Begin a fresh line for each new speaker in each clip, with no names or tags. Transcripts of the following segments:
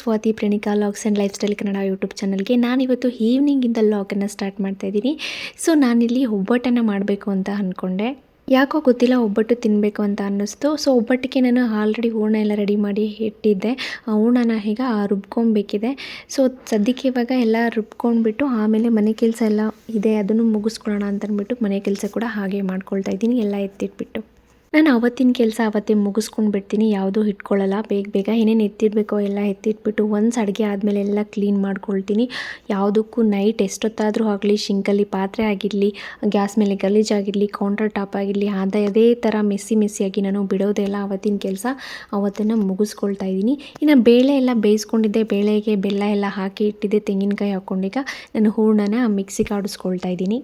Swathi Pranika vlogs and lifestyle Kannada YouTube ಚಾನಲ್ಗೆ ನಾನಿವತ್ತು ಈವ್ನಿಂಗಿಂದ ಲಾಗನ್ನು start ಮಾಡ್ತಾ ಇದ್ದೀನಿ ಸೊ ನಾನಿಲ್ಲಿ ಒಬ್ಬಟ್ಟನ್ನು ಮಾಡಬೇಕು ಅಂತ ಅಂದ್ಕೊಂಡೆ. ಯಾಕೋ ಗೊತ್ತಿಲ್ಲ ಒಬ್ಬಟ್ಟು ತಿನ್ನಬೇಕು ಅಂತ ಅನ್ನಿಸ್ತು. ಸೊ ಒಬ್ಬಟ್ಟಿಗೆ ನಾನು ಆಲ್ರೆಡಿ ಹೂರ್ಣ ಎಲ್ಲ ರೆಡಿ ಮಾಡಿ ಇಟ್ಟಿದ್ದೆ. ಆ ಹೂರ್ಣನ ಈಗ ರುಬ್ಕೊಬೇಕಿದೆ. ಸೊ ಸದ್ಯಕ್ಕೆ ಇವಾಗ ಎಲ್ಲ ರುಬ್ಕೊಂಡ್ಬಿಟ್ಟು ಆಮೇಲೆ ಮನೆ ಕೆಲಸ ಎಲ್ಲ ಇದೆ, ಅದನ್ನು ಮುಗಿಸ್ಕೊಳ್ಳೋಣ ಅಂತ ಅಂದ್ಬಿಟ್ಟು ಮನೆ ಕೆಲಸ ಕೂಡ ಹಾಗೆ ಮಾಡ್ಕೊಳ್ತಾ ಇದ್ದೀನಿ ಎಲ್ಲ ಎತ್ತಿಟ್ಬಿಟ್ಟು. ನಾನು ಅವತ್ತಿನ ಕೆಲಸ ಅವತ್ತೇ ಮುಗಿಸ್ಕೊಂಡು ಬಿಡ್ತೀನಿ. ಯಾವುದೂ ಇಟ್ಕೊಳ್ಳಲ್ಲ. ಬೇಗ ಬೇಗ ಏನೇನು ಎತ್ತಿಡಬೇಕೋ ಎಲ್ಲ ಎತ್ತಿಟ್ಬಿಟ್ಟು ಒಂದು ಅಡುಗೆ ಆದಮೇಲೆ ಎಲ್ಲ ಕ್ಲೀನ್ ಮಾಡ್ಕೊಳ್ತೀನಿ. ಯಾವುದಕ್ಕೂ ನೈಟ್ ಎಷ್ಟೊತ್ತಾದರೂ ಆಗಲಿ ಶಿಂಕಲ್ಲಿ ಪಾತ್ರೆ ಆಗಿರಲಿ ಗ್ಯಾಸ್ ಮೇಲೆ ಗಲೀಜಾಗಿರಲಿ ಕೌಂಟರ್ ಟಾಪ್ ಆಗಿರಲಿ, ಅದೇ ಅದೇ ಥರ ಮೆಸ್ಸಿ ಮೆಸ್ಸಿಯಾಗಿ ನಾನು ಬಿಡೋದೆಲ್ಲ ಅವತ್ತಿನ ಕೆಲಸ. ಅವತ್ತನ್ನು ಮುಗಿಸ್ಕೊಳ್ತಾ ಇದ್ದೀನಿ. ಇನ್ನು ಬೇಳೆ ಎಲ್ಲ ಬೇಯಿಸ್ಕೊಂಡಿದ್ದೆ. ಬೇಳೆಗೆ ಬೆಲ್ಲ ಎಲ್ಲ ಹಾಕಿ ಇಟ್ಟಿದ್ದೆ. ತೆಂಗಿನಕಾಯಿ ಹಾಕ್ಕೊಂಡೀಗ ನಾನು ಹೂರ್ಣನ ಮಿಕ್ಸಿಗೆ ಆಡಿಸ್ಕೊಳ್ತಾ ಇದ್ದೀನಿ.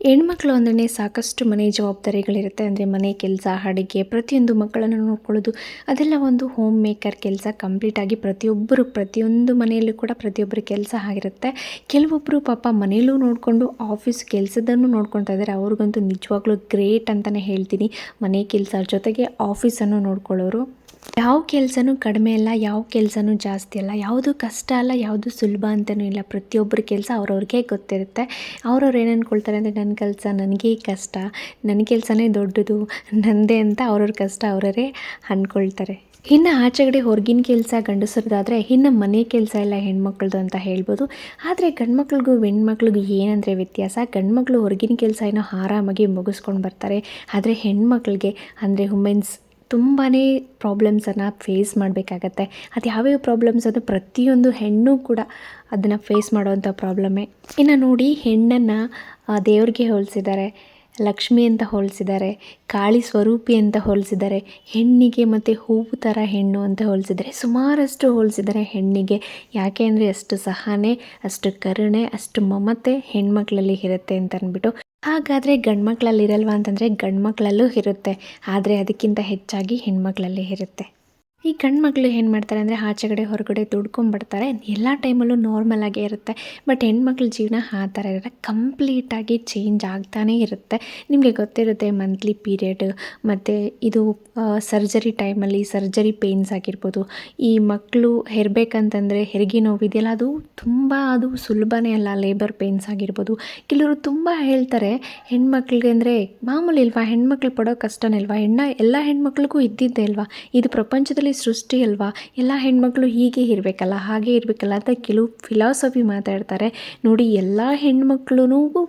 ಹೆಣ್ಮಕ್ಳು ಅಂದ್ರೆ ಸಾಕಷ್ಟು ಮನೆ ಜವಾಬ್ದಾರಿಗಳಿರುತ್ತೆ. ಅಂದರೆ ಮನೆ ಕೆಲಸ, ಅಡುಗೆ, ಪ್ರತಿಯೊಂದು ಮಕ್ಕಳನ್ನು ನೋಡ್ಕೊಳ್ಳೋದು, ಅದೆಲ್ಲ ಒಂದು ಹೋಮ್ ಮೇಕರ್ ಕೆಲಸ ಕಂಪ್ಲೀಟಾಗಿ ಪ್ರತಿಯೊಬ್ಬರು, ಪ್ರತಿಯೊಂದು ಮನೆಯಲ್ಲೂ ಕೂಡ ಪ್ರತಿಯೊಬ್ಬರ ಕೆಲಸ ಆಗಿರುತ್ತೆ. ಕೆಲವೊಬ್ಬರು ಪಾಪ ಮನೆಯಲ್ಲೂ ನೋಡಿಕೊಂಡು ಆಫೀಸ್ ಕೆಲಸದನ್ನು ನೋಡ್ಕೊತಾ ಇದ್ದಾರೆ. ಅವ್ರಿಗಂತೂ ನಿಜವಾಗ್ಲೂ ಗ್ರೇಟ್ ಅಂತಲೇ ಹೇಳ್ತೀನಿ. ಮನೆ ಕೆಲಸ ಜೊತೆಗೆ ಆಫೀಸನ್ನು ನೋಡ್ಕೊಳ್ಳೋರು. ಯಾವ ಕೆಲಸನೂ ಕಡಿಮೆ ಇಲ್ಲ ಯಾವ ಕೆಲಸನೂ ಜಾಸ್ತಿ ಅಲ್ಲ, ಯಾವುದು ಕಷ್ಟ ಅಲ್ಲ, ಯಾವುದು ಸುಲಭ ಅಂತಲೂ ಇಲ್ಲ. ಪ್ರತಿಯೊಬ್ಬರ ಕೆಲಸ ಅವ್ರವ್ರಿಗೆ ಗೊತ್ತಿರುತ್ತೆ. ಅವ್ರವ್ರು ಏನು ಅಂದ್ಕೊಳ್ತಾರೆ ಅಂದರೆ ನನ್ನ ಕೆಲಸ ನನಗೇ ಕಷ್ಟ ನನ್ನ ಕೆಲಸನೇ ದೊಡ್ಡದು ನನ್ನದೇ ಅಂತ ಅವ್ರವ್ರ ಕಷ್ಟ ಅವರವರೇ ಅಂದ್ಕೊಳ್ತಾರೆ ಇನ್ನು ಆಚೆಗಡೆ ಹೊರಗಿನ ಕೆಲಸ ಗಂಡಸರದಾದರೆ ಇನ್ನು ಮನೆ ಕೆಲಸ ಎಲ್ಲ ಹೆಣ್ಮಕ್ಳದ್ದು ಅಂತ ಹೇಳ್ಬೋದು. ಆದರೆ ಗಂಡ್ಮಕ್ಳಿಗೂ ಹೆಣ್ಮಕ್ಳಿಗೂ ಏನಂದರೆ ವ್ಯತ್ಯಾಸ? ಗಂಡ್ಮಕ್ಳು ಹೊರಗಿನ ಕೆಲಸ ಏನೋ ಆರಾಮಾಗಿ ಮುಗಿಸ್ಕೊಂಡು ಬರ್ತಾರೆ. ಆದರೆ ಹೆಣ್ಮಕ್ಳಿಗೆ ಅಂದರೆ ವುಮೆನ್ಸ್ ತುಂಬಾ ಪ್ರಾಬ್ಲಮ್ಸನ್ನು ಫೇಸ್ ಮಾಡಬೇಕಾಗತ್ತೆ. ಅದು ಯಾವ್ಯಾವ ಪ್ರಾಬ್ಲಮ್ಸ್ ಅದು ಪ್ರತಿಯೊಂದು ಹೆಣ್ಣು ಕೂಡ ಅದನ್ನು ಫೇಸ್ ಮಾಡುವಂಥ ಪ್ರಾಬ್ಲಮ್ಮೇ ಇನ್ನು ನೋಡಿ ಹೆಣ್ಣನ್ನು ದೇವ್ರಿಗೆ ಹೋಲಿಸಿದ್ದಾರೆ ಲಕ್ಷ್ಮಿ ಅಂತ ಹೋಲಿಸಿದ್ದಾರೆ ಕಾಳಿ ಸ್ವರೂಪಿ ಅಂತ ಹೋಲಿಸಿದ್ದಾರೆ ಹೆಣ್ಣಿಗೆ ಮತ್ತು ಹೂವು ಥರ ಹೆಣ್ಣು ಅಂತ ಹೋಲಿಸಿದ್ದಾರೆ ಸುಮಾರಷ್ಟು ಹೋಲಿಸಿದ್ದಾರೆ ಹೆಣ್ಣಿಗೆ. ಯಾಕೆ ಅಂದರೆ ಅಷ್ಟು ಸಹನೆ, ಅಷ್ಟು ಕರುಣೆ, ಅಷ್ಟು ಮಮತೆ ಹೆಣ್ಮಕ್ಳಲ್ಲಿ ಇರುತ್ತೆ ಅಂತ ಅಂದ್ಬಿಟ್ಟು ಹಾಗಾದರೆ ಗಂಡ್ಮಕ್ಳಲ್ಲಿ ಇರಲ್ವಾ ಅಂತಂದರೆ ಗಂಡ್ಮಕ್ಳಲ್ಲೂ ಇರುತ್ತೆ ಆದರೆ ಅದಕ್ಕಿಂತ ಹೆಚ್ಚಾಗಿ ಹೆಣ್ಮಕ್ಳಲ್ಲಿ ಇರುತ್ತೆ. ಈ ಗಂಡು ಮಕ್ಕಳು ಏನು ಮಾಡ್ತಾರೆ ಅಂದರೆ ಆಚೆಗಡೆ ಹೊರಗಡೆ ದುಡ್ಕೊಂಡ್ಬಿಡ್ತಾರೆ. ಎಲ್ಲ ಟೈಮಲ್ಲೂ ನಾರ್ಮಲ್ ಆಗೇ ಇರುತ್ತೆ. ಬಟ್ ಹೆಣ್ಮಕ್ಳ ಜೀವನ ಆ ಥರ ಇರುತ್ತೆ ಕಂಪ್ಲೀಟಾಗಿ ಚೇಂಜ್ ಆಗ್ತಾನೇ ಇರುತ್ತೆ. ನಿಮಗೆ ಗೊತ್ತಿರುತ್ತೆ ಮಂತ್ಲಿ ಪೀರಿಯಡ್ ಮತ್ತು ಇದು ಸರ್ಜರಿ ಟೈಮಲ್ಲಿ ಸರ್ಜರಿ ಪೇಯ್ನ್ಸ್ ಆಗಿರ್ಬೋದು. ಈ ಮಕ್ಕಳು ಹೆರಬೇಕಂತಂದರೆ ಹೆರಿಗೆ ನೋವಿದೆಯಲ್ಲ, ಅದು ತುಂಬ, ಅದು ಸುಲಭನೇ ಅಲ್ಲ ಲೇಬರ್ ಪೇಯ್ನ್ಸ್ ಆಗಿರ್ಬೋದು. ಕೆಲವರು ತುಂಬ ಹೇಳ್ತಾರೆ, ಹೆಣ್ಮಕ್ಳಿಗೆ ಅಂದರೆ ಮಾಮೂಲಿ ಇಲ್ವಾ ಹೆಣ್ಮಕ್ಳು ಪಡೋ ಕಷ್ಟನೇ ಅಲ್ವಾ? ಹೆಣ್ಣ, ಎಲ್ಲ ಹೆಣ್ಮಕ್ಳಿಗೂ ಇದ್ದಿದ್ದೇ ಅಲ್ವಾ? ಇದು ಪ್ರಪಂಚದಲ್ಲಿ ಸೃಷ್ಟಿ ಅಲ್ವಾ? ಎಲ್ಲ ಹೆಣ್ಮಕ್ಳು ಹೀಗೆ ಇರಬೇಕಲ್ಲ, ಹಾಗೆ ಇರಬೇಕಲ್ಲ ಅಂತ ಕೆಲವು ಫಿಲಾಸಫಿ ಮಾತಾಡ್ತಾರೆ. ನೋಡಿ, ಎಲ್ಲ ಹೆಣ್ಮಕ್ಳು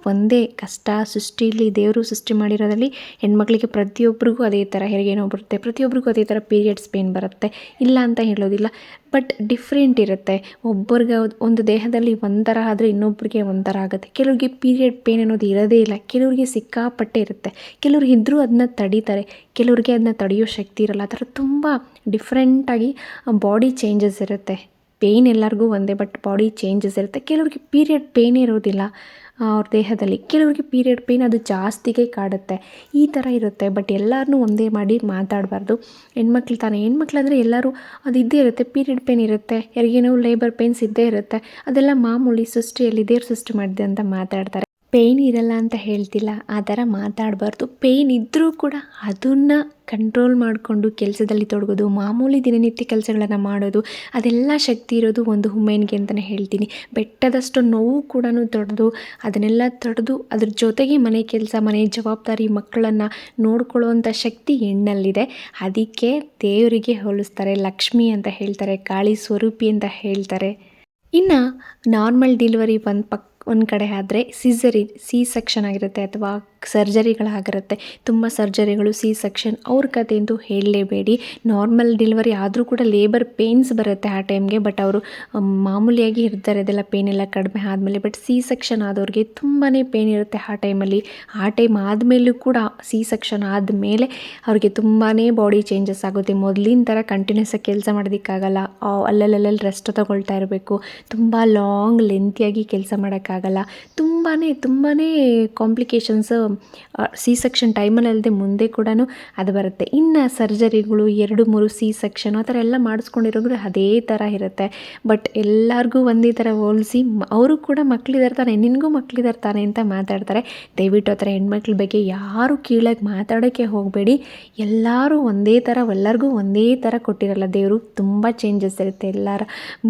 ಒಂದೇ ಕಷ್ಟ. ಸೃಷ್ಟಿಲಿ ದೇವರು ಸೃಷ್ಟಿ ಮಾಡಿರೋದ್ರಲ್ಲಿ ಹೆಣ್ಮಕ್ಳಿಗೆ ಪ್ರತಿಯೊಬ್ಬರಿಗೂ ಅದೇ ಥರ, ಹೆರಿಗೆನೋ ಬರುತ್ತೆ. ಪ್ರತಿಯೊಬ್ಬರಿಗೂ ಅದೇ ಥರ ಪೀರಿಯಡ್ಸ್ ಪೇನ್ ಬರುತ್ತೆ. ಇಲ್ಲ ಅಂತ ಹೇಳೋದಿಲ್ಲ. ಬಟ್ ಡಿಫ್ರೆಂಟ್ ಇರುತ್ತೆ. ಒಬ್ಬರಿಗೆ ಒಂದು ದೇಹದಲ್ಲಿ ಒಂಥರ ಆದರೆ ಇನ್ನೊಬ್ಬರಿಗೆ ಒಂಥರ ಆಗುತ್ತೆ. ಕೆಲವ್ರಿಗೆ ಪೀರಿಯಡ್ ಪೇನ್ ಅನ್ನೋದು ಇರೋದೇ ಇಲ್ಲ. ಕೆಲವ್ರಿಗೆ ಸಿಕ್ಕಾಪಟ್ಟೆ ಇರುತ್ತೆ. ಕೆಲವ್ರು ಇದ್ದರೂ ಅದನ್ನ ತಡೀತಾರೆ. ಕೆಲವ್ರಿಗೆ ಅದನ್ನ ತಡೆಯೋ ಶಕ್ತಿ ಇರಲ್ಲ. ಆ ಥರ ತುಂಬ ಡಿಫ್ರೆಂಟಾಗಿ ಬಾಡಿ ಚೇಂಜಸ್ ಇರುತ್ತೆ. ಪೇಯ್ನ್ ಎಲ್ಲರಿಗೂ ಒಂದೇ ಬಟ್ ಬಾಡಿ ಚೇಂಜಸ್ ಇರುತ್ತೆ. ಕೆಲವ್ರಿಗೆ ಪೀರಿಯಡ್ ಪೇಯ್ನೇ ಇರೋದಿಲ್ಲ. ಅವ್ರ ದೇಹದಲ್ಲಿ. ಕೆಲವರಿಗೆ ಪೀರಿಯಡ್ ಪೇಯ್ನ್ ಅದು ಜಾಸ್ತಿಗೆ ಕಾಡುತ್ತೆ. ಈ ಥರ ಇರುತ್ತೆ. ಬಟ್ ಎಲ್ಲರನ್ನೂ ಒಂದೇ ಮಾಡಿ ಮಾತಾಡಬಾರ್ದು. ಹೆಣ್ಮಕ್ಳು ತಾನೇ. ಹೆಣ್ಮಕ್ಳಂದರೆ ಎಲ್ಲರೂ ಅದು ಇದ್ದೇ ಇರುತ್ತೆ. ಪೀರಿಯಡ್ ಪೇಯ್ನ್ ಇರುತ್ತೆ. ಯಾರಿಗೇನೋ ಲೇಬರ್ ಪೇಯ್ನ್ಸ್ ಇದ್ದೇ ಇರುತ್ತೆ. ಅದೆಲ್ಲ ಮಾಮೂಲಿ ಸೃಷ್ಟಿಯಲ್ಲಿ ದೇವ್ರ ಸೃಷ್ಟಿ ಮಾಡಿದೆ ಅಂತ ಮಾತಾಡ್ತಾರೆ. ಪೇಯ್ನ್ ಇರಲ್ಲ ಅಂತ ಹೇಳ್ತಿಲ್ಲ, ಆ ಥರ ಮಾತಾಡಬಾರ್ದು. ಪೇಯ್ನ್ ಇದ್ದರೂ ಕೂಡ ಅದನ್ನು ಕಂಟ್ರೋಲ್ ಮಾಡಿಕೊಂಡು ಕೆಲಸದಲ್ಲಿ ತೊಡಗೋದು, ಮಾಮೂಲಿ ದಿನನಿತ್ಯ ಕೆಲಸಗಳನ್ನು ಮಾಡೋದು, ಅದೆಲ್ಲ ಶಕ್ತಿ ಇರೋದು ಒಂದು ವುಮೆನ್ಗೆ ಅಂತಲೇ ಹೇಳ್ತೀನಿ. ಬೆಟ್ಟದಷ್ಟು ನೋವು ಕೂಡ ತೊಡೆದು, ಅದನ್ನೆಲ್ಲ ತೊಡೆದು, ಅದ್ರ ಜೊತೆಗೆ ಮನೆ ಕೆಲಸ, ಮನೆ ಜವಾಬ್ದಾರಿ ಮಕ್ಕಳನ್ನು ನೋಡ್ಕೊಳ್ಳುವಂಥ ಶಕ್ತಿ ಹೆಣ್ಣಲ್ಲಿದೆ. ಅದಕ್ಕೆ ದೇವರಿಗೆ ಹೋಲಿಸ್ತಾರೆ, ಲಕ್ಷ್ಮಿ ಅಂತ ಹೇಳ್ತಾರೆ, ಕಾಳಿ ಸ್ವರೂಪಿ ಅಂತ ಹೇಳ್ತಾರೆ. ಇನ್ನು ನಾರ್ಮಲ್ ಡಿಲಿವರಿ ಬಂದ ಪಕ್ ಒಂದು ಕಡೆ ಆದರೆ ಸಿಸರಿ ಸಿ ಸೆಕ್ಷನ್ ಆಗಿರುತ್ತೆ ಅಥವಾ ಸರ್ಜರಿಗಳಾಗಿರುತ್ತೆ. ತುಂಬ ಸರ್ಜರಿಗಳು, ಸಿ ಸೆಕ್ಷನ್ ಅವ್ರ ಕತೆ ಅಂತೂ ಹೇಳಲೇಬೇಡಿ. ನಾರ್ಮಲ್ ಡೆಲಿವರಿ ಆದರೂ ಕೂಡ ಲೇಬರ್ ಪೇನ್ಸ್ ಬರುತ್ತೆ ಆ ಟೈಮ್ಗೆ, ಬಟ್ ಅವರು ಮಾಮೂಲಿಯಾಗಿ ಇರ್ತಾರೆ ಅದೆಲ್ಲ ಪೇಯ್ನ್ ಎಲ್ಲ ಕಡಿಮೆ ಆದಮೇಲೆ, ಬಟ್ ಸಿ ಸೆಕ್ಷನ್ ಆದವ್ರಿಗೆ ತುಂಬಾ ಪೇನ್ ಇರುತ್ತೆ ಆ ಟೈಮಲ್ಲಿ. ಆ ಟೈಮ್ ಆದಮೇಲೂ ಕೂಡ ಸಿ ಸೆಕ್ಷನ್ ಆದಮೇಲೆ ಅವ್ರಿಗೆ ತುಂಬಾ ಬಾಡಿ ಚೇಂಜಸ್ ಆಗುತ್ತೆ. ಮೊದಲಿನ ಥರ ಕಂಟಿನ್ಯೂಸ್ ಆಗಿ ಕೆಲಸ ಮಾಡೋದಕ್ಕಾಗಲ್ಲ. ಅಲ್ಲಲ್ಲಲ್ಲಲ್ಲಿ ರೆಸ್ಟ್ ತೊಗೊಳ್ತಾ ಇರಬೇಕು. ತುಂಬ ಲಾಂಗ್, ಲೆಂತಿಯಾಗಿ ಕೆಲಸ ಮಾಡೋಕ್ಕಾಗಲ್ಲ. ತುಂಬಾ ತುಂಬಾ ತುಂಬಾ ಕಾಂಪ್ಲಿಕೇಶನ್ಸ್ ಸಿ ಸೆಕ್ಷನ್ ಟೈಮಲ್ಲಿ ಅಲ್ಲದೆ ಮುಂದೆ ಕೂಡ ಅದು ಬರುತ್ತೆ. ಇನ್ನು ಸರ್ಜರಿಗಳು ಎರಡು, ಮೂರು ಸಿ ಸೆಕ್ಷನ್ ಆ ಥರ ಎಲ್ಲ ಮಾಡಿಸ್ಕೊಂಡಿರೋರು ಅದೇ ಥರ ಇರುತ್ತೆ. ಬಟ್ ಎಲ್ಲರಿಗೂ ಒಂದೇ ಥರ ಹೋಲಿಸಿ ಅವರು ಕೂಡ ಮಕ್ಕಳಿದ್ದಾರೆ ತಾನೆ ನಿನಗೂ ಮಕ್ಕಳಿದ್ದಾರೆ ತಾನೆ ಅಂತ ಮಾತಾಡ್ತಾರೆ. ದಯವಿಟ್ಟು ಆ ಥರ ಹೆಣ್ಮಕ್ಳ ಬಗ್ಗೆ ಯಾರು ಕೀಳಾಗಿ ಮಾತಾಡೋಕ್ಕೆ ಹೋಗಬೇಡಿ. ಎಲ್ಲರೂ ಒಂದೇ ಥರ, ಎಲ್ಲರಿಗೂ ಒಂದೇ ಥರ ಕೊಟ್ಟಿರಲ್ಲ ದೇವರು, ತುಂಬ ಚೇಂಜಸ್ ಇರುತ್ತೆ ಎಲ್ಲರ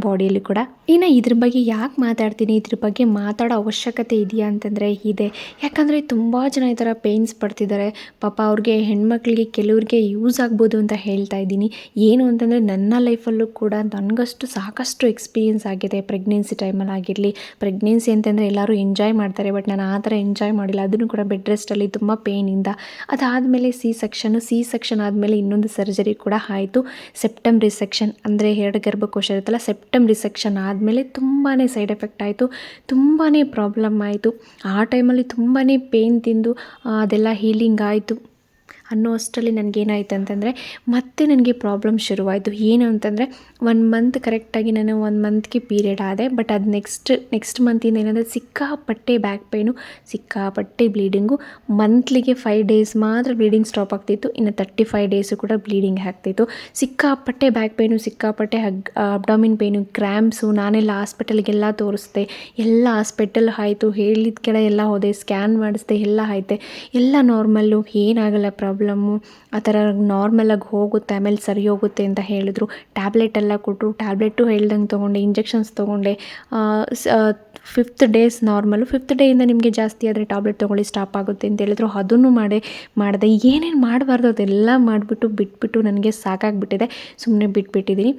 ಬಾಡಿಯಲ್ಲಿ ಕೂಡ. ಇನ್ನು ಇದ್ರ ಬಗ್ಗೆ ಯಾಕೆ ಮಾತಾಡ್ತೀನಿ, ಇದ್ರ ಬಗ್ಗೆ ಮಾತಾಡೋ ಅವಶ್ಯಕತೆ ಇದೆಯಾ ಅಂತಂದರೆ ಇದೆ. ಯಾಕಂದರೆ ತುಂಬ ಜನ ಈ ಥರ ಪೇಯ್ನ್ಸ್ ಪಡ್ತಿದ್ದಾರೆ ಪಾಪ ಅವ್ರಿಗೆ ಹೆಣ್ಮಕ್ಳಿಗೆ ಕೆಲವ್ರಿಗೆ ಯೂಸ್ ಆಗ್ಬೋದು ಅಂತ ಹೇಳ್ತಾ ಇದ್ದೀನಿ. ಏನು ಅಂತಂದರೆ ನನ್ನ ಲೈಫಲ್ಲೂ ಕೂಡ ನನಗಷ್ಟು ಸಾಕಷ್ಟು ಎಕ್ಸ್ಪೀರಿಯೆನ್ಸ್ ಆಗಿದೆ ಪ್ರೆಗ್ನೆನ್ಸಿ ಟೈಮಲ್ಲಿ ಆಗಿರಲಿ. ಪ್ರೆಗ್ನೆನ್ಸಿ ಅಂತಂದರೆ ಎಲ್ಲರೂ ಎಂಜಾಯ್ ಮಾಡ್ತಾರೆ ಬಟ್ ನಾನು ಆ ಥರ ಎಂಜಾಯ್ ಮಾಡಿಲ್ಲ. ಅದನ್ನು ಕೂಡ ಬೆಡ್ ರೆಸ್ಟಲ್ಲಿ ತುಂಬ ಪೇಯ್ನಿಂದ ಅದಾದಮೇಲೆ ಸಿ ಸೆಕ್ಷನು ಸಿ ಸೆಕ್ಷನ್ ಆದಮೇಲೆ ಇನ್ನೊಂದು ಸರ್ಜರಿ ಕೂಡ ಆಯಿತು. ಸೆಪ್ಟಮ್ ರಿಸೆಕ್ಷನ್ ಅಂದರೆ ಎರಡು ಗರ್ಭಕೋಶ ಇರುತ್ತಲ್ಲ ಸೆಪ್ಟಮ್ ರಿಸೆಕ್ಷನ್ ಆದಮೇಲೆ ತುಂಬಾ ಸೈಡ್ ಎಫೆಕ್ಟ್ ಆಯಿತು. ತುಂಬಾ ಪ್ರಾಬ್ಲಮ್ ಆಯಿತು. ಆ ಟೈಮಲ್ಲಿ ತುಂಬಾ ಪೇಯ್ನ್ ತಿಂದು ಅದೆಲ್ಲ ಹೀಲಿಂಗ್ ಆಯಿತು. ಅನ್ನೋ ಅಷ್ಟರಲ್ಲಿ ನನಗೇನಾಯಿತು ಅಂತಂದರೆ ಮತ್ತೆ ನನಗೆ ಪ್ರಾಬ್ಲಮ್ ಶುರುವಾಯಿತು. ಏನು ಅಂತಂದರೆ ಒನ್ ಮಂತ್ ಕರೆಕ್ಟಾಗಿ ನಾನು ಒನ್ ಮಂತ್ಗೆ ಪೀರಿಯಡ್ ಆದೆ ಬಟ್ ಅದು ನೆಕ್ಸ್ಟ್ ನೆಕ್ಸ್ಟ್ ಮಂತಿಂದ ಏನಂದರೆ ಸಿಕ್ಕಾಪಟ್ಟೆ ಬ್ಯಾಕ್ ಪೇಯ್ನು ಸಿಕ್ಕಾಪಟ್ಟೆ ಬ್ಲೀಡಿಂಗು ಮಂತ್ಲಿಗೆ ಫೈವ್ ಡೇಸ್ ಮಾತ್ರ ಬ್ಲೀಡಿಂಗ್ ಸ್ಟಾಪ್ ಆಗ್ತಿತ್ತು. ಇನ್ನು ತರ್ಟಿ ಫೈವ್ ಡೇಸು ಕೂಡ ಬ್ಲೀಡಿಂಗ್ ಆಗ್ತಿತ್ತು. ಸಿಕ್ಕಾಪಟ್ಟೆ ಬ್ಯಾಕ್ ಪೇಯ್ನು ಸಿಕ್ಕಾಪಟ್ಟೆ ಹಗ್ ಅಬ್ಡಾಮಿನ್ ಪೇನು ಕ್ರ್ಯಾಂಪ್ಸು ನಾನೆಲ್ಲ ಹಾಸ್ಪಿಟಲ್ಗೆಲ್ಲ ತೋರಿಸ್ದೆ. ಎಲ್ಲ ಹಾಸ್ಪಿಟಲ್ ಆಯಿತು, ಹೇಳಿದ ಕಡೆ ಎಲ್ಲ ಹೋದೆ ಸ್ಕ್ಯಾನ್ ಮಾಡಿಸ್ದೆ, ಎಲ್ಲ ಆಯ್ತೆ. ಎಲ್ಲ ನಾರ್ಮಲ್ಲು ಏನಾಗಲ್ಲ ಪ್ರಾಬ್ಲಮ್ಮು, ಆ ಥರ ನಾರ್ಮಲಾಗಿ ಹೋಗುತ್ತೆ, ಆಮೇಲೆ ಸರಿ ಹೋಗುತ್ತೆ ಅಂತ ಹೇಳಿದ್ರು. ಟ್ಯಾಬ್ಲೆಟ್ ಎಲ್ಲ ಕೊಟ್ಟರು ಟ್ಯಾಬ್ಲೆಟು ಹೇಳ್ದಂಗೆ ತೊಗೊಂಡೆ ಇಂಜೆಕ್ಷನ್ಸ್ ತೊಗೊಂಡೆ. ಫಿಫ್ತ್ ಡೇಸ್ ನಾರ್ಮಲು ಫಿಫ್ತ್ ಡೇಯಿಂದ ನಿಮಗೆ ಜಾಸ್ತಿ ಆದರೆ ಟ್ಯಾಬ್ಲೆಟ್ ತೊಗೊಳ್ಳಿ ಸ್ಟಾಪ್ ಆಗುತ್ತೆ ಅಂತ ಹೇಳಿದ್ರು. ಅದನ್ನು ಮಾಡಿ, ಮಾಡಿದೆ. ಏನೇನು ಮಾಡಬಾರ್ದು ಅದೆಲ್ಲ ಮಾಡಿಬಿಟ್ಟು ಬಿಟ್ಬಿಟ್ಟು ನನಗೆ ಸಾಕಾಗಿಬಿಟ್ಟಿದೆ. ಸುಮ್ಮನೆ ಬಿಟ್ಬಿಟ್ಟಿದ್ದೀನಿ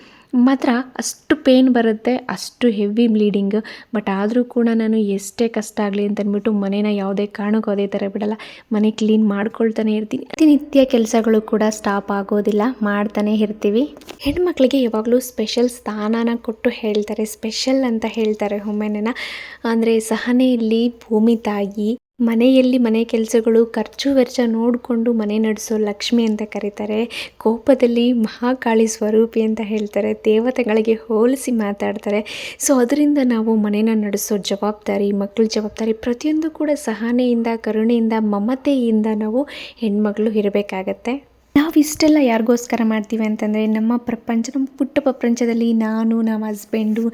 ಮಾತ್ರ ಅಷ್ಟು ಪೇಯ್ನ್ ಬರುತ್ತೆ, ಅಷ್ಟು ಹೆವಿ ಬ್ಲೀಡಿಂಗ್ ಬಟ್ ಆದರೂ ಕೂಡ ನಾನು ಎಷ್ಟೇ ಕಷ್ಟ ಆಗಲಿ ಅಂತ ಅಂದ್ಬಿಟ್ಟು ಮನೇನ ಯಾವುದೇ ಕಾರಣಕ್ಕೂ ಅದೇ ಥರ ಬಿಡಲ್ಲ. ಮನೆ ಕ್ಲೀನ್ ಮಾಡ್ಕೊಳ್ತಾನೆ ಇರ್ತೀನಿ. ಪ್ರತಿನಿತ್ಯ ಕೆಲಸಗಳು ಕೂಡ ಸ್ಟಾಪ್ ಆಗೋದಿಲ್ಲ. ಮಾಡ್ತಾನೆ ಇರ್ತೀವಿ. ಹೆಣ್ಮಕ್ಳಿಗೆ ಯಾವಾಗಲೂ ಸ್ಪೆಷಲ್ ಸ್ಥಾನನ ಕೊಟ್ಟು ಹೇಳ್ತಾರೆ. ಸ್ಪೆಷಲ್ ಅಂತ ಹೇಳ್ತಾರೆ ಒಮ್ಮೆನ ಅಂದರೆ ಸಹನೆಯಲ್ಲಿ ಭೂಮಿ ತಾಯಿ, ಮನೆಯಲ್ಲಿ ಮನೆ ಕೆಲಸಗಳು, ಖರ್ಚು ವೆಚ್ಚ ನೋಡಿಕೊಂಡು ಮನೆ ನಡೆಸೋ ಲಕ್ಷ್ಮಿ ಅಂತ ಕರೀತಾರೆ. ಕೋಪದಲ್ಲಿ ಮಹಾಕಾಳಿ ಸ್ವರೂಪಿ ಅಂತ ಹೇಳ್ತಾರೆ. ದೇವತೆಗಳಿಗೆ ಹೋಲಿಸಿ ಮಾತಾಡ್ತಾರೆ. ಸೊ ಅದರಿಂದ ನಾವು ಮನೇನ ನಡೆಸೋ ಜವಾಬ್ದಾರಿ ಮಕ್ಕಳ ಜವಾಬ್ದಾರಿ ಪ್ರತಿಯೊಂದು ಕೂಡ ಸಹನೆಯಿಂದ, ಕರುಣೆಯಿಂದ, ಮಮತೆಯಿಂದ ನಾವು ಹೆಣ್ಮಗಳು ಇರಬೇಕಾಗತ್ತೆ. ನಾವು ಇಷ್ಟೆಲ್ಲ ಯಾರಿಗೋಸ್ಕರ ಮಾಡ್ತೀವಿ ಅಂತಂದರೆ ನಮ್ಮ ಪ್ರಪಂಚ ನಮ್ಮ ಪುಟ್ಟ ಪ್ರಪಂಚದಲ್ಲಿ ನಾನು ನಮ್ಮ ಹಸ್ಬೆಂಡು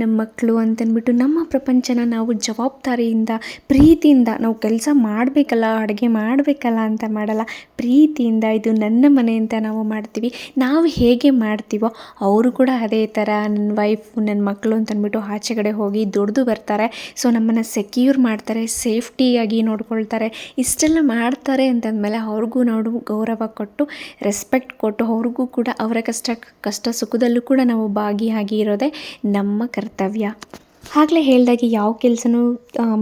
ನಮ್ಮ ಮಕ್ಕಳು ಅಂತಂದ್ಬಿಟ್ಟು ನಮ್ಮ ಪ್ರಪಂಚನ ನಾವು ಜವಾಬ್ದಾರಿಯಿಂದ, ಪ್ರೀತಿಯಿಂದ ನಾವು ಕೆಲಸ ಮಾಡಬೇಕಲ್ಲ, ಅಡುಗೆ ಮಾಡಬೇಕಲ್ಲ ಅಂತ ಮಾಡಲ್ಲ, ಪ್ರೀತಿಯಿಂದ ಇದು ನನ್ನ ಮನೆ ಅಂತ ನಾವು ಮಾಡ್ತೀವಿ. ನಾವು ಹೇಗೆ ಮಾಡ್ತೀವೋ ಅವರು ಕೂಡ ಅದೇ ಥರ ನನ್ನ ವೈಫು ನನ್ನ ಮಕ್ಕಳು ಅಂತಂದ್ಬಿಟ್ಟು ಆಚೆ ಕಡೆ ಹೋಗಿ ದುಡ್ದು ಬರ್ತಾರೆ. ಸೊ ನಮ್ಮನ್ನು ಸೆಕ್ಯೂರ್ ಮಾಡ್ತಾರೆ ಸೇಫ್ಟಿಯಾಗಿ ನೋಡ್ಕೊಳ್ತಾರೆ. ಇಷ್ಟೆಲ್ಲ ಮಾಡ್ತಾರೆ ಅಂತಂದಮೇಲೆ ಅವ್ರಿಗೂ ನಾವು ಗೌರವ ಕೊಟ್ಟು ರೆಸ್ಪೆಕ್ಟ್ ಕೊಟ್ಟು ಅವ್ರಿಗೂ ಕೂಡ ಅವರ ಕಷ್ಟ ಕಷ್ಟ ಸುಖದಲ್ಲೂ ಕೂಡ ನಾವು ಭಾಗಿಯಾಗಿ ಇರೋದೇ ನಮ್ಮ ಕರ್ತವ್ಯ. ಆಗಲೇ ಹೇಳ್ದಾಗೆ ಯಾವ ಕೆಲಸನೂ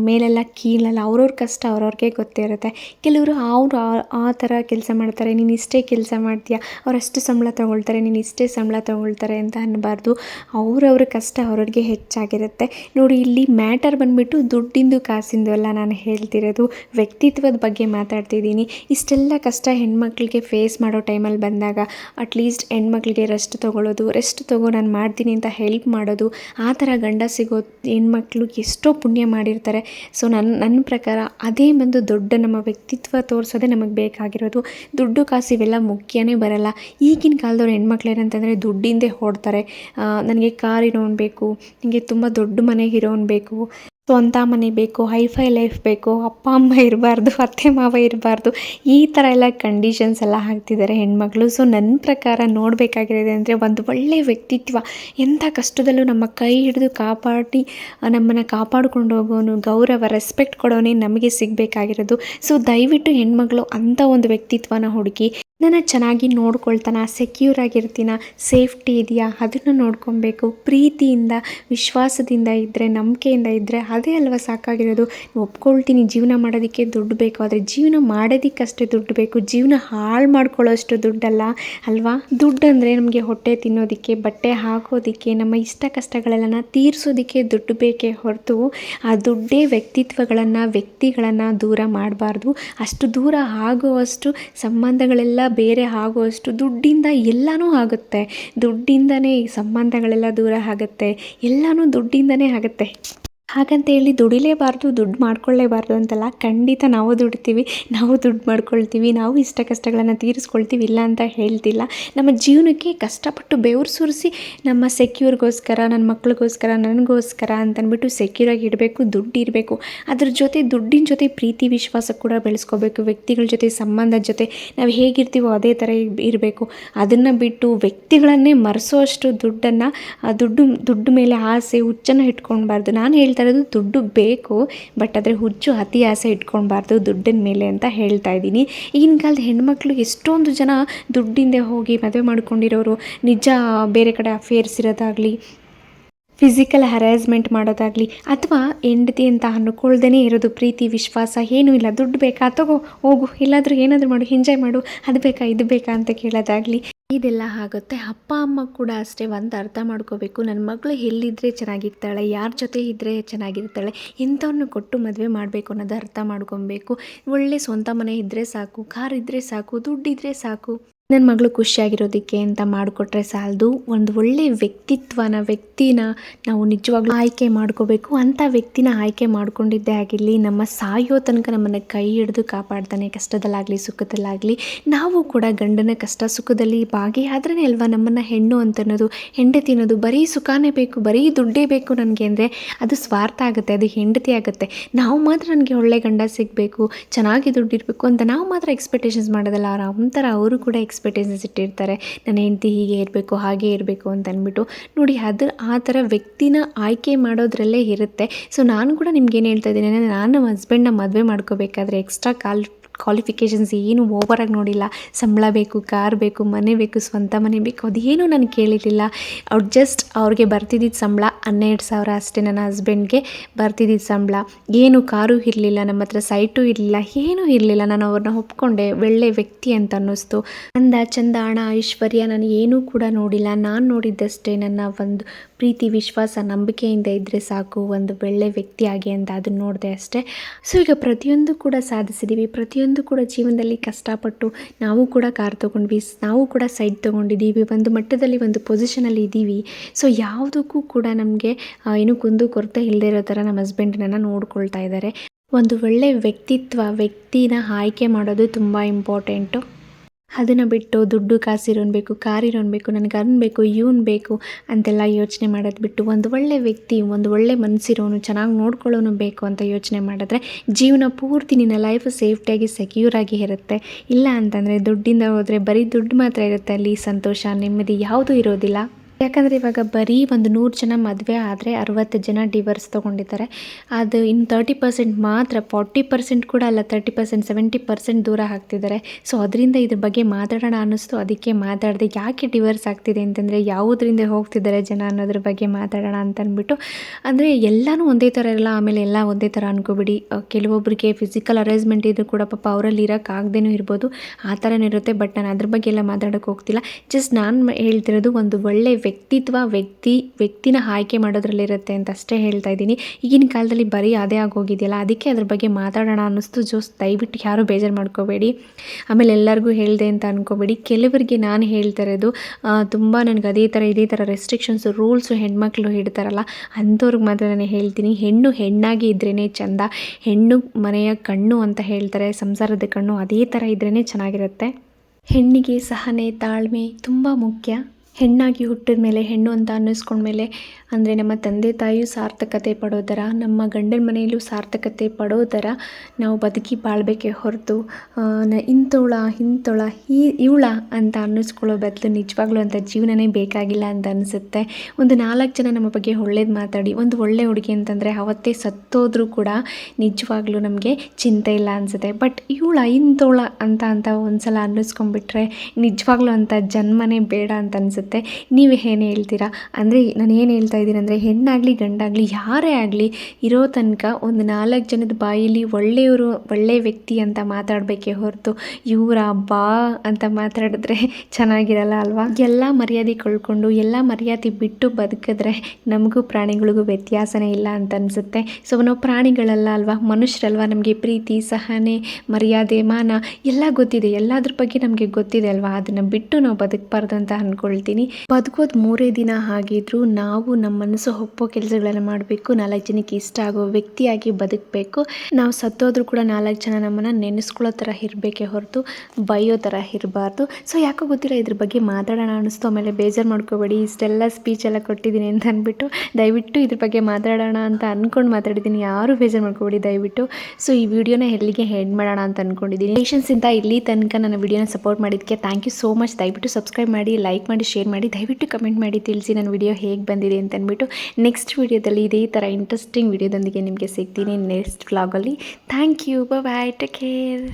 ಮೇಲೆಲ್ಲ ಕೀಳಲ್ಲ. ಅವ್ರವ್ರ ಕಷ್ಟ ಅವ್ರವ್ರಿಗೆ ಗೊತ್ತಿರುತ್ತೆ. ಕೆಲವರು ಅವರು ಆ ಥರ ಕೆಲಸ ಮಾಡ್ತಾರೆ. ನೀನು ಇಷ್ಟೇ ಕೆಲಸ ಮಾಡ್ತೀಯ? ಅವ್ರು ಅಷ್ಟು ಸಂಬಳ ತೊಗೊಳ್ತಾರೆ. ನೀನು ಇಷ್ಟೇ ಸಂಬಳ ತೊಗೊಳ್ತಾರೆ ಅಂತ ಅನ್ನಬಾರ್ದು ಅವರವ್ರ ಕಷ್ಟ ಅವ್ರವ್ರಿಗೆ ಹೆಚ್ಚಾಗಿರುತ್ತೆ. ನೋಡಿ, ಇಲ್ಲಿ ಮ್ಯಾಟರ್ ಬಂದುಬಿಟ್ಟು ದುಡ್ಡಿಂದು ಕಾಸಿಂದು ಅಲ್ಲ ನಾನು ಹೇಳ್ತಿರೋದು. ವ್ಯಕ್ತಿತ್ವದ ಬಗ್ಗೆ ಮಾತಾಡ್ತಿದ್ದೀನಿ. ಇಷ್ಟೆಲ್ಲ ಕಷ್ಟ ಹೆಣ್ಮಕ್ಳಿಗೆ ಫೇಸ್ ಮಾಡೋ ಟೈಮಲ್ಲಿ ಬಂದಾಗ ಅಟ್ಲೀಸ್ಟ್ ಹೆಣ್ಮಕ್ಳಿಗೆ ರೆಸ್ಟ್ ತೊಗೊಳ್ಳೋದು ರೆಸ್ಟ್ ತೊಗೋ ನಾನು ಮಾಡ್ತೀನಿ ಅಂತ ಹೆಲ್ಪ್ ಮಾಡೋದು, ಆ ಥರ ಗಂಡ ಸಿಗೋ ಹೆಣ್ಮಕ್ಳು ಎಷ್ಟೋ ಪುಣ್ಯ ಮಾಡಿರ್ತಾರೆ. ಸೊ ನನ್ನ ನನ್ನ ಪ್ರಕಾರ ಅದೇ ಒಂದು ದೊಡ್ಡ ನಮ್ಮ ವ್ಯಕ್ತಿತ್ವ ತೋರಿಸೋದೇ ನಮಗೆ ಬೇಕಾಗಿರೋದು. ದುಡ್ಡು ಕಾಸು ಇವೆಲ್ಲ ಮುಖ್ಯನೇ ಬರಲ್ಲ. ಈಗಿನ ಕಾಲದವ್ರು ಹೆಣ್ಮಕ್ಳು ಏನಂತಂದರೆ ದುಡ್ಡಿಂದೇ ಹೊಡ್ತಾರೆ ನನಗೆ ಕಾರ್ ಇರೋನು ಬೇಕು ನನಗೆ ತುಂಬ ದೊಡ್ಡ ಮನೆ ಇರೋನು ಬೇಕು. ಸ್ವಂತ ಮನೆ ಬೇಕು, ಹೈಫೈ ಲೈಫ್ ಬೇಕು, ಅಪ್ಪ, ಅಮ್ಮ ಇರಬಾರ್ದು, ಅತ್ತೆ, ಮಾವ ಇರಬಾರ್ದು, ಈ ಥರ ಎಲ್ಲ ಕಂಡೀಷನ್ಸ್ ಎಲ್ಲ ಹಾಕ್ತಿದ್ದಾರೆ ಹೆಣ್ಮಕ್ಳು. ಸೊ ನನ್ನ ಪ್ರಕಾರ ನೋಡಬೇಕಾಗಿರೋದು ಅಂದರೆ ಒಂದು ಒಳ್ಳೆಯ ವ್ಯಕ್ತಿತ್ವ. ಎಂಥ ಕಷ್ಟದಲ್ಲೂ ನಮ್ಮ ಕೈ ಹಿಡಿದು ಕಾಪಾಡಿ ನಮ್ಮನ್ನು ಕಾಪಾಡಿಕೊಂಡು ಹೋಗೋನು, ಗೌರವ ರೆಸ್ಪೆಕ್ಟ್ ಕೊಡೋನೇ ನಮಗೆ ಸಿಗಬೇಕಾಗಿರೋದು. ಸೊ ದಯವಿಟ್ಟು ಹೆಣ್ಮಗಳು ಅಂಥ ಒಂದು ವ್ಯಕ್ತಿತ್ವನ ಹುಡುಕಿ. ನನ್ನ ಚೆನ್ನಾಗಿ ನೋಡ್ಕೊಳ್ತಾನ ಸೆಕ್ಯೂರ್ ಆಗಿರ್ತೀನ ಸೇಫ್ಟಿ ಇದೆಯಾ, ಅದನ್ನು ನೋಡ್ಕೊಬೇಕು. ಪ್ರೀತಿಯಿಂದ, ವಿಶ್ವಾಸದಿಂದ ಇದ್ದರೆ ನಂಬಿಕೆಯಿಂದ ಇದ್ದರೆ ಅದೇ ಅಲ್ವಾ ಸಾಕಾಗಿರೋದು. ಒಪ್ಕೊಳ್ತೀನಿ, ಜೀವನ ಮಾಡೋದಕ್ಕೆ ದುಡ್ಡು ಬೇಕು, ಆದರೆ ಜೀವನ ಮಾಡೋದಕ್ಕಷ್ಟೇ ದುಡ್ಡು ಬೇಕು. ಜೀವನ ಹಾಳು ಮಾಡ್ಕೊಳ್ಳೋಷ್ಟು ದುಡ್ಡಲ್ಲ, ಅಲ್ವಾ? ದುಡ್ಡು ಅಂದರೆ ನಮಗೆ ಹೊಟ್ಟೆ ತಿನ್ನೋದಕ್ಕೆ, ಬಟ್ಟೆ ಹಾಕೋದಕ್ಕೆ, ನಮ್ಮ ಇಷ್ಟ ಕಷ್ಟಗಳೆಲ್ಲ ತೀರಿಸೋದಕ್ಕೆ ದುಡ್ಡು ಬೇಕೇ ಹೊರತು, ಆ ದುಡ್ಡೇ ವ್ಯಕ್ತಿತ್ವಗಳನ್ನು, ವ್ಯಕ್ತಿಗಳನ್ನು ದೂರ ಮಾಡಬಾರ್ದು. ಅಷ್ಟು ದೂರ ಆಗುವಷ್ಟು ಸಂಬಂಧಗಳೆಲ್ಲ ಬೇರೆ ಆಗುವಷ್ಟು ದುಡ್ಡಿಂದ ಎಲ್ಲನೂ ಆಗುತ್ತೆ. ದುಡ್ಡಿಂದನೇ ಸಂಬಂಧಗಳೆಲ್ಲ ದೂರ ಆಗುತ್ತೆ. ಎಲ್ಲನೂ ದುಡ್ಡಿಂದನೇ ಆಗುತ್ತೆ. ಹಾಗಂತ ಹೇಳಿ ದುಡಿಲೇಬಾರ್ದು, ದುಡ್ಡು ಮಾಡ್ಕೊಳ್ಳೇಬಾರ್ದು ಅಂತಲ್ಲ, ಖಂಡಿತ ನಾವು ದುಡಿತೀವಿ, ನಾವು ದುಡ್ಡು ಮಾಡ್ಕೊಳ್ತೀವಿ, ನಾವು ಇಷ್ಟ ಕಷ್ಟಗಳನ್ನು ತೀರಿಸ್ಕೊಳ್ತೀವಿ, ಇಲ್ಲ ಅಂತ ಹೇಳ್ತಿಲ್ಲ. ನಮ್ಮ ಜೀವನಕ್ಕೆ ಕಷ್ಟಪಟ್ಟು ಬೆವರು ಸುರಿಸಿ ನಮ್ಮ ಸೆಕ್ಯೂರ್ಗೋಸ್ಕರ, ನನ್ನ ಮಕ್ಳಿಗೋಸ್ಕರ, ನನಗೋಸ್ಕರ ಅಂತಂದ್ಬಿಟ್ಟು ಸೆಕ್ಯೂರಾಗಿ ಇಡಬೇಕು, ದುಡ್ಡು ಇರಬೇಕು ಅದ್ರ ಜೊತೆ ದುಡ್ಡಿನ ಜೊತೆ ಪ್ರೀತಿ, ವಿಶ್ವಾಸ ಕೂಡ ಬೆಳೆಸ್ಕೋಬೇಕು. ವ್ಯಕ್ತಿಗಳ ಜೊತೆ, ಸಂಬಂಧದ ಜೊತೆ ನಾವು ಹೇಗಿರ್ತೀವೋ ಅದೇ ಥರ ಇರಬೇಕು. ಅದನ್ನು ಬಿಟ್ಟು ವ್ಯಕ್ತಿಗಳನ್ನೇ ಮರೆಸೋಷ್ಟು ದುಡ್ಡನ್ನು ದುಡ್ಡು ದುಡ್ಡು ಮೇಲೆ ಆಸೆ, ಹುಚ್ಚನ್ನು ಇಟ್ಕೊಳ್ಬಾರ್ದು. ನಾನು ಹೇಳ್ತಾ ಇರೋದು ದುಡ್ಡು ಬೇಕು, ಬಟ್ ಆದರೆ ಹುಚ್ಚು ಅತಿ ಆಸೆ ಇಟ್ಕೊಳ್ಬಾರ್ದು ದುಡ್ಡಿನ ಮೇಲೆ ಅಂತ ಹೇಳ್ತಾ ಇದ್ದೀನಿ. ಈಗಿನ ಕಾಲದ ಹೆಣ್ಮಕ್ಳು ಎಷ್ಟೊಂದು ಜನ ದುಡ್ಡಿಂದೆ ಹೋಗಿ ಮದುವೆ ಮಾಡ್ಕೊಂಡಿರೋರು, ನಿಜ ಬೇರೆ ಕಡೆ ಅಫೇರ್ಸ್ ಇರೋದಾಗಲಿ ಫಿಸಿಕಲ್ ಹರಾಸ್ಮೆಂಟ್ ಮಾಡೋದಾಗಲಿ, ಅಥವಾ ಹೆಂಡತಿ ಅಂತ ಅನ್ಕೊಳ್ದೇ ಇರೋದು ಪ್ರೀತಿ, ವಿಶ್ವಾಸ, ಏನೂ ಇಲ್ಲ. ದುಡ್ಡು ಬೇಕಾ? ತಗೋ, ಹೋಗು. ಎಲ್ಲಾದರೂ ಏನಾದರೂ ಮಾಡು ಎಂಜಾಯ್ ಮಾಡು. ಅದು ಬೇಕಾ? ಇದು ಬೇಕಾ? ಅಂತ ಕೇಳೋದಾಗಲಿ ಇದೆಲ್ಲ ಆಗುತ್ತೆ. ಅಪ್ಪ, ಅಮ್ಮ ಕೂಡ ಅಷ್ಟೇ ಒಂದು ಅರ್ಥ ಮಾಡ್ಕೋಬೇಕು. ನನ್ನ ಮಗಳು ಎಲ್ಲಿದ್ದರೆ ಚೆನ್ನಾಗಿರ್ತಾಳೆ, ಯಾರ ಜೊತೆ ಇದ್ದರೆ ಚೆನ್ನಾಗಿರ್ತಾಳೆ ಇಂಥವನ್ನು ಕೊಟ್ಟು ಮದುವೆ ಮಾಡಬೇಕು ಅನ್ನೋದು ಅರ್ಥ ಮಾಡ್ಕೊಬೇಕು. ಒಳ್ಳೆ ಸ್ವಂತ ಮನೆ ಇದ್ದರೆ ಸಾಕು, ಕಾರ್ ಇದ್ದರೆ ಸಾಕು ದುಡ್ಡಿದ್ದರೆ ಸಾಕು. ನನ್ನ ಮಗಳು ಖುಷಿಯಾಗಿರೋದಕ್ಕೆ ಅಂತ ಮಾಡಿಕೊಟ್ರೆ ಸಾಲದು. ಒಂದು ಒಳ್ಳೆಯ ವ್ಯಕ್ತಿತ್ವನ, ವ್ಯಕ್ತಿನ ನಾವು ನಿಜವಾಗ್ಲೂ ಆಯ್ಕೆ ಮಾಡ್ಕೋಬೇಕು ಅಂಥ ವ್ಯಕ್ತಿನ ಆಯ್ಕೆ ಮಾಡಿಕೊಂಡಿದ್ದೇ ಆಗಿರಲಿ, ನಮ್ಮ ಸಾಯೋ ತನಕ ನಮ್ಮನ್ನು ಕೈ ಹಿಡಿದು ಕಾಪಾಡ್ತಾನೆ ಕಷ್ಟದಲ್ಲಾಗಲಿ, ಸುಖದಲ್ಲಾಗಲಿ, ನಾವು ಕೂಡ ಗಂಡನ ಕಷ್ಟ, ಸುಖದಲ್ಲಿ ಭಾಗಿಯಾದ್ರೇ ಅಲ್ವಾ ನಮ್ಮನ್ನು ಹೆಣ್ಣು ಅಂತ ಅನ್ನೋದು ಹೆಂಡತಿ ಅನ್ನೋದು ಬರೀ ಸುಖಾನೇ ಬೇಕು, ಬರೀ ದುಡ್ಡೇ ಬೇಕು ನನಗೆ ಅಂದರೆ ಅದು ಸ್ವಾರ್ಥ ಆಗುತ್ತೆ, ಅದು ಹೆಂಡತಿ ಆಗುತ್ತೆ. ನಾವು ಮಾತ್ರ ನನಗೆ ಒಳ್ಳೆ ಗಂಡ ಸಿಗಬೇಕು, ಚೆನ್ನಾಗಿ ದುಡ್ಡಿರಬೇಕು ಅಂತ ನಾವು ಮಾತ್ರ ಎಕ್ಸ್ಪೆಕ್ಟೇಷನ್ಸ್ ಮಾಡೋದಲ್ಲ. ಅವ್ರ ಒಂಥರ ಅವರು ಕೂಡ ಎಕ್ಸ್ಪೆಕ್ಟೇಷನ್ಸ್ ಇಟ್ಟಿರ್ತಾರೆ, ನನ್ನ ಹೆಂಡತಿ ಹೀಗೆ ಇರಬೇಕು, ಹಾಗೆ ಇರಬೇಕು ಅಂತ ಅಂದ್ಬಿಟ್ಟು, ನೋಡಿ ಅದು ಆ ಥರ ವ್ಯಕ್ತಿನ ಆಯ್ಕೆ ಮಾಡೋದ್ರಲ್ಲೇ ಇರುತ್ತೆ. ಸೊ ನಾನು ಕೂಡ ನಿಮ್ಗೇನು ಹೇಳ್ತಾ ಇದ್ದೀನಿ ಅಂದರೆ, ನಾನು ನಮ್ಮ ಹಸ್ಬೆಂಡ್ನ ಮದುವೆ ಮಾಡ್ಕೋಬೇಕಾದ್ರೆ ಎಕ್ಸ್ಟ್ರಾ ಕಾಲ್ ಕ್ವಾಲಿಫಿಕೇಷನ್ಸ್ ಏನು ಓವರಾಗಿ ನೋಡಿಲ್ಲ. ಸಂಬಳ ಬೇಕು ಕಾರ್ ಬೇಕು, ಮನೆ ಬೇಕು, ಸ್ವಂತ ಮನೆ ಬೇಕು, ಅದೇನು ನಾನು ಕೇಳಿರಲಿಲ್ಲ. ಅವ್ರು ಜಸ್ಟ್ ಅವ್ರಿಗೆ ಬರ್ತಿದ್ದಿದ್ದ ಸಂಬಳ ಹನ್ನೆರಡು ಸಾವಿರ ಅಷ್ಟೇ ನನ್ನ ಹಸ್ಬೆಂಡ್ಗೆ ಬರ್ತಿದ್ದಿದ್ದ ಸಂಬಳ. ಏನು ಕಾರು ಇರಲಿಲ್ಲ ನಮ್ಮ ಹತ್ರ ಸೈಟು ಇರಲಿಲ್ಲ, ಏನೂ ಇರಲಿಲ್ಲ. ನಾನು ಅವ್ರನ್ನ ಒಪ್ಕೊಂಡೆ, ಒಳ್ಳೆ ವ್ಯಕ್ತಿ ಅಂತ ಅನ್ನಿಸ್ತು. ಅಂದ, ಚಂದ ಹಣ ಐಶ್ವರ್ಯ, ನಾನು ಏನೂ ಕೂಡ ನೋಡಿಲ್ಲ. ನಾನು ನೋಡಿದ್ದಷ್ಟೇ ನನ್ನ ಒಂದು ಪ್ರೀತಿ, ವಿಶ್ವಾಸ, ನಂಬಿಕೆಯಿಂದ ಇದ್ದರೆ ಸಾಕು, ಒಂದು ಒಳ್ಳೆ ವ್ಯಕ್ತಿಯಾಗಿ ಅಂತ ಅದನ್ನು ನೋಡಿದೆ ಅಷ್ಟೇ. ಸೊ ಈಗ ಪ್ರತಿಯೊಂದು ಕೂಡ ಸಾಧಿಸಿದ್ದೀವಿ ಪ್ರತಿಯೊಂದು ಕೂಡ ಜೀವನದಲ್ಲಿ ಕಷ್ಟಪಟ್ಟು ನಾವು ಕೂಡ ಕಾರ್ ತೊಗೊಂಡ್ವಿ, ನಾವು ಕೂಡ ಸೈಟ್ ತೊಗೊಂಡಿದ್ದೀವಿ ಒಂದು ಮಟ್ಟದಲ್ಲಿ ಒಂದು ಪೊಸಿಷನಲ್ಲಿ ಇದ್ದೀವಿ ಸೊ ಯಾವುದಕ್ಕೂ ಕೂಡ ನಮಗೆ ಏನು ಕುಂದು ಕೊರತೆ ಇಲ್ಲದೆ ಇರೋ ಥರ ನಮ್ಮ ಹಸ್ಬೆಂಡ್ನನ್ನು ನೋಡ್ಕೊಳ್ತಾ ಇದ್ದಾರೆ. ಒಂದು ಒಳ್ಳೆ ವ್ಯಕ್ತಿತ್ವ, ವ್ಯಕ್ತಿನ ಆಯ್ಕೆ ಮಾಡೋದು ತುಂಬ ಇಂಪಾರ್ಟೆಂಟು ಅದನ್ನು ಬಿಟ್ಟು ದುಡ್ಡು ಕಾಸು ಇರೋನು ಬೇಕು ಕಾರ್ ಇರೋನ್ ಬೇಕು, ನನಗೆ ಅರ್ನ್ ಬೇಕು, ಇವ್ನು ಬೇಕು ಅಂತೆಲ್ಲ ಯೋಚನೆ ಮಾಡೋದು ಬಿಟ್ಟು ಒಂದು ಒಳ್ಳೆ ವ್ಯಕ್ತಿ, ಒಂದು ಒಳ್ಳೆ ಮನಸ್ಸಿರೋನು ಚೆನ್ನಾಗಿ ನೋಡ್ಕೊಳ್ಳೋನು ಬೇಕು ಅಂತ ಯೋಚನೆ ಮಾಡಿದ್ರೆ ಜೀವನ ಪೂರ್ತಿ ನಿನ್ನ ಲೈಫ್ ಸೇಫ್ಟಿಯಾಗಿ ಸೆಕ್ಯೂರ್ ಆಗಿ ಇರುತ್ತೆ. ಇಲ್ಲ ಅಂತಂದರೆ ದುಡ್ಡಿಂದ ಹೋದರೆ ಬರೀ ದುಡ್ಡು ಮಾತ್ರ ಇರುತ್ತೆ ಅಲ್ಲಿ ಸಂತೋಷ, ನೆಮ್ಮದಿ ಯಾವುದೂ ಇರೋದಿಲ್ಲ. ಯಾಕಂದರೆ ಇವಾಗ ಬರೀ ಒಂದು ನೂರು ಜನ ಮದುವೆ ಆದರೆ ಅರವತ್ತು ಜನ ಡಿವರ್ಸ್ ತೊಗೊಂಡಿದ್ದಾರೆ. ಅದು ಇನ್ನು ತರ್ಟಿ ಪರ್ಸೆಂಟ್ ಮಾತ್ರ ಫಾರ್ಟಿ ಪರ್ಸೆಂಟ್ ಕೂಡ ಅಲ್ಲ ತರ್ಟಿ ಪರ್ಸೆಂಟ್ ಸೆವೆಂಟಿ ಪರ್ಸೆಂಟ್ ದೂರ ಆಗ್ತಿದ್ದಾರೆ ಸೊ ಅದರಿಂದ ಇದ್ರ ಬಗ್ಗೆ ಮಾತಾಡೋಣ ಅನ್ನಿಸ್ತು. ಅದಕ್ಕೆ ಮಾತಾಡಿದೆ ಯಾಕೆ ಡಿವರ್ಸ್ ಆಗ್ತಿದೆ ಅಂತಂದರೆ ಯಾವುದರಿಂದ ಹೋಗ್ತಿದ್ದಾರೆ ಜನ ಅನ್ನೋದ್ರ ಬಗ್ಗೆ ಮಾತಾಡೋಣ ಅಂತ ಅಂದ್ಬಿಟ್ಟು ಅಂದರೆ ಎಲ್ಲನೂ ಒಂದೇ ಥರ ಇರಲ್ಲ, ಆಮೇಲೆ ಎಲ್ಲ ಒಂದೇ ಥರ ಅನ್ಕೋಬಿಡಿ. ಕೆಲವೊಬ್ಬರಿಗೆ ಫಿಸಿಕಲ್ ಅರೇಂಜ್ಮೆಂಟ್ ಇದ್ರೂ ಕೂಡ ಪಾಪ ಅವರಲ್ಲಿ ಇರೋಕ್ಕಾಗ್ದೇನೂ ಇರ್ಬೋದು. ಆ ಥರನೂ ಇರುತ್ತೆ, ಬಟ್ ನಾನು ಅದ್ರ ಬಗ್ಗೆ ಎಲ್ಲ ಮಾತಾಡೋಕ್ಕೆ ಹೋಗ್ತಿಲ್ಲ. ಜಸ್ಟ್ ನಾನು ಹೇಳ್ತಿರೋದು ಒಂದು ಒಳ್ಳೆ ವ್ಯಕ್ತಿತ್ವ, ವ್ಯಕ್ತಿ, ವ್ಯಕ್ತಿನ ಆಯ್ಕೆ ಮಾಡೋದ್ರಲ್ಲಿರುತ್ತೆ ಅಂತ ಅಷ್ಟೇ ಹೇಳ್ತಾ ಇದ್ದೀನಿ. ಈಗಿನ ಕಾಲದಲ್ಲಿ ಬರೀ ಅದೇ ಆಗೋಗಿದೆಯಲ್ಲ, ಅದಕ್ಕೆ ಅದ್ರ ಬಗ್ಗೆ ಮಾತಾಡೋಣ ಅನ್ನಿಸ್ತು. ಜೋಸ್, ದಯವಿಟ್ಟು ಯಾರೂ ಬೇಜಾರು ಮಾಡ್ಕೋಬೇಡಿ. ಆಮೇಲೆ ಎಲ್ಲರಿಗೂ ಹೇಳಿದೆ ಅಂತ ಅನ್ಕೋಬೇಡಿ. ಕೆಲವರಿಗೆ ನಾನು ಹೇಳ್ತಾ ಇರೋದು ತುಂಬ ನನಗೆ ಅದೇ ಥರ, ಇದೇ ಥರ ರೆಸ್ಟ್ರಿಕ್ಷನ್ಸು ರೂಲ್ಸು ಹೆಣ್ಮಕ್ಳು ಇಡ್ತಾರಲ್ಲ, ಅಂಥವ್ರಿಗೆ ಮಾತ್ರ ನಾನು ಹೇಳ್ತೀನಿ. ಹೆಣ್ಣು ಹೆಣ್ಣಾಗಿ ಇದ್ರೇ ಚೆಂದ, ಹೆಣ್ಣು ಮನೆಯ ಕಣ್ಣು ಅಂತ ಹೇಳ್ತಾರೆ, ಸಂಸಾರದ ಕಣ್ಣು ಅದೇ ಥರ ಇದ್ರೇ ಚೆನ್ನಾಗಿರುತ್ತೆ. ಹೆಣ್ಣಿಗೆ ಸಹನೆ, ತಾಳ್ಮೆ ತುಂಬ ಮುಖ್ಯ. ಹೆಣ್ಣಾಗಿ ಹುಟ್ಟಿದ ಮೇಲೆ, ಹೆಣ್ಣು ಅಂತ ಅನ್ನಿಸ್ಕೊಂಡ್ಮೇಲೆ ಅಂದರೆ ನಮ್ಮ ತಂದೆ ತಾಯಿಯೂ ಸಾರ್ಥಕತೆ ಪಡೋ ಥರ ನಮ್ಮ ಗಂಡನ ಮನೆಯಲ್ಲೂ ಸಾರ್ಥಕತೆ ಪಡೋದರ ನಾವು ಬದುಕಿ ಬಾಳ್ಬೇಕೆ ಹೊರತು ಇಂಥವಳ ಇಂಥವಳ ಈ, ಇವಳ ಅಂತ ಅನ್ನಿಸ್ಕೊಳ್ಳೋ ಬದಲು ನಿಜವಾಗ್ಲೂ ಅಂತ ಜೀವನನೇ ಬೇಕಾಗಿಲ್ಲ ಅಂತ ಅನಿಸುತ್ತೆ. ಒಂದು ನಾಲ್ಕು ಜನ ನಮ್ಮ ಬಗ್ಗೆ ಒಳ್ಳೇದು ಮಾತಾಡಿ, ಒಂದು ಒಳ್ಳೆ ಹುಡುಗಿ ಅಂತಂದರೆ ಅವತ್ತೇ ಸತ್ತೋದ್ರೂ ಕೂಡ ನಿಜವಾಗ್ಲೂ ನಮಗೆ ಚಿಂತೆ ಇಲ್ಲ ಅನಿಸುತ್ತೆ. ಬಟ್ ಇವಳ ಇಂಥವಳ ಅಂತ ಅಂತ ಒಂದು ಸಲ ಅನ್ನಿಸ್ಕೊಂಡ್ಬಿಟ್ರೆ ನಿಜವಾಗ್ಲೂ ಅಂತ ಜನ್ಮನೇ ಬೇಡ ಅಂತ ಅನಿಸುತ್ತೆ. ನೀವು ಏನು ಹೇಳ್ತೀರಾ? ಅಂದರೆ ನಾನು ಏನು ಹೇಳ್ತಾ ಇದ್ದೀನಿ ಅಂದರೆ ಹೆಣ್ಣಾಗಲಿ ಗಂಡಾಗಲಿ ಯಾರೇ ಆಗಲಿ ಇರೋ ತನಕ ಒಂದು ನಾಲ್ಕು ಜನದ ಬಾಯಲ್ಲಿ ಒಳ್ಳೆಯವರು ಒಳ್ಳೆಯ ವ್ಯಕ್ತಿ ಅಂತ ಮಾತಾಡಬೇಕೇ ಹೊರತು ಇವರ ಬಾ ಅಂತ ಮಾತಾಡಿದ್ರೆ ಚೆನ್ನಾಗಿರಲ್ಲ ಅಲ್ವಾ? ಎಲ್ಲ ಮರ್ಯಾದೆ ಕಳ್ಕೊಂಡು, ಎಲ್ಲ ಮರ್ಯಾದೆ ಬಿಟ್ಟು ಬದುಕಿದ್ರೆ ನಮಗೂ ಪ್ರಾಣಿಗಳಿಗೂ ವ್ಯತ್ಯಾಸನೇ ಇಲ್ಲ ಅಂತ ಅನಿಸುತ್ತೆ. ಸೊ ನಾವು ಪ್ರಾಣಿಗಳಲ್ಲ ಅಲ್ವಾ? ಮನುಷ್ಯರಲ್ವಾ ನಮಗೆ ಪ್ರೀತಿ, ಸಹನೆ, ಮರ್ಯಾದೆ, ಮಾನ ಎಲ್ಲ ಗೊತ್ತಿದೆ. ಎಲ್ಲದ್ರ ಬಗ್ಗೆ ನಮಗೆ ಗೊತ್ತಿದೆ ಅಲ್ವಾ? ಅದನ್ನು ಬಿಟ್ಟು ನಾವು ಬದುಕಬಾರ್ದು ಅಂತ ಅಂದ್ಕೊಳ್ತೀವಿ ಅಂದ್ಕೊಂಡಿದ್ದೀನಿ ಬದುಕೋದು ಮೂರೇ ದಿನ ಆಗಿದ್ರು ನಾವು ನಮ್ಮ ಮನಸ್ಸು ಒಪ್ಪೋ ಕೆಲಸಗಳನ್ನು ಮಾಡಬೇಕು ನಾಲ್ಕು ಜನಕ್ಕೆ ಇಷ್ಟ ಆಗೋ ವ್ಯಕ್ತಿಯಾಗಿ ಬದುಕಬೇಕು. ನಾವು ಸತ್ತೋದ್ರೂ ಕೂಡ ನಾಲ್ಕು ಜನ ನಮ್ಮನ್ನು ನೆನೆಸ್ಕೊಳ್ಳೋ ಥರ ಇರಬೇಕೇ ಹೊರತು, ಬೈಯೋ ಥರ ಇರಬಾರ್ದು. ಸೊ ಯಾಕೋ ಗೊತ್ತಿಲ್ಲ ಇದ್ರ ಬಗ್ಗೆ ಮಾತಾಡೋಣ ಅನ್ನಿಸ್ತು. ಆಮೇಲೆ ಬೇಜಾರು ಮಾಡ್ಕೋಬೇಡಿ, ಇಷ್ಟೆಲ್ಲ ಸ್ಪೀಚ್ ಎಲ್ಲ ಕೊಟ್ಟಿದ್ದೀನಿ ಅಂತ ಅಂದ್ಬಿಟ್ಟು, ದಯವಿಟ್ಟು ಇದ್ರ ಬಗ್ಗೆ ಮಾತಾಡೋಣ ಅಂತ ಅಂದ್ಕೊಂಡು ಮಾತಾಡಿದ್ದೀನಿ. ಯಾರೂ ಬೇಜಾರು ಮಾಡ್ಕೋಬೇಡಿ, ದಯವಿಟ್ಟು. ಸೊ ಈ ವಿಡಿಯೋನ ಎಲ್ಲಿಗೆ ಹೆಂಡ್ ಮಾಡೋಣ ಅಂತ ಅಂದ್ಕೊಂಡಿದ್ದೀನಿ ಪೇಷನ್ಸಿಂದ ಇಲ್ಲಿ ತನಕ ನನ್ನ ವಿಡಿಯೋನ ಸಪೋರ್ಟ್ ಮಾಡಿದ್ದಕ್ಕೆ ಥ್ಯಾಂಕ್ ಯು ಸೋ ಮಚ್ ದಯವಿಟ್ಟು ಸಬ್ಸ್ಕ್ರೈಬ್ ಮಾಡಿ ಲೈಕ್ ಮಾಡಿ ಶೇರ್ ಮಾಡಿ, ದಯವಿಟ್ಟು ಕಮೆಂಟ್ ಮಾಡಿ, ತಿಳಿಸಿ ನನ್ನ ವಿಡಿಯೋ ಹೇಗೆ ಬಂದಿದೆ ಅಂತ ಅಂದ್ಬಿಟ್ಟು ನೆಕ್ಸ್ಟ್ ವಿಡಿಯೋದಲ್ಲಿ ಇದೇ ಥರ ಇಂಟ್ರೆಸ್ಟಿಂಗ್ ವಿಡಿಯೋದೊಂದಿಗೆ ನಿಮಗೆ ಸಿಗ್ತೀನಿ ನೆಕ್ಸ್ಟ್ ವ್ಲಾಗಲ್ಲಿ thank you bye take care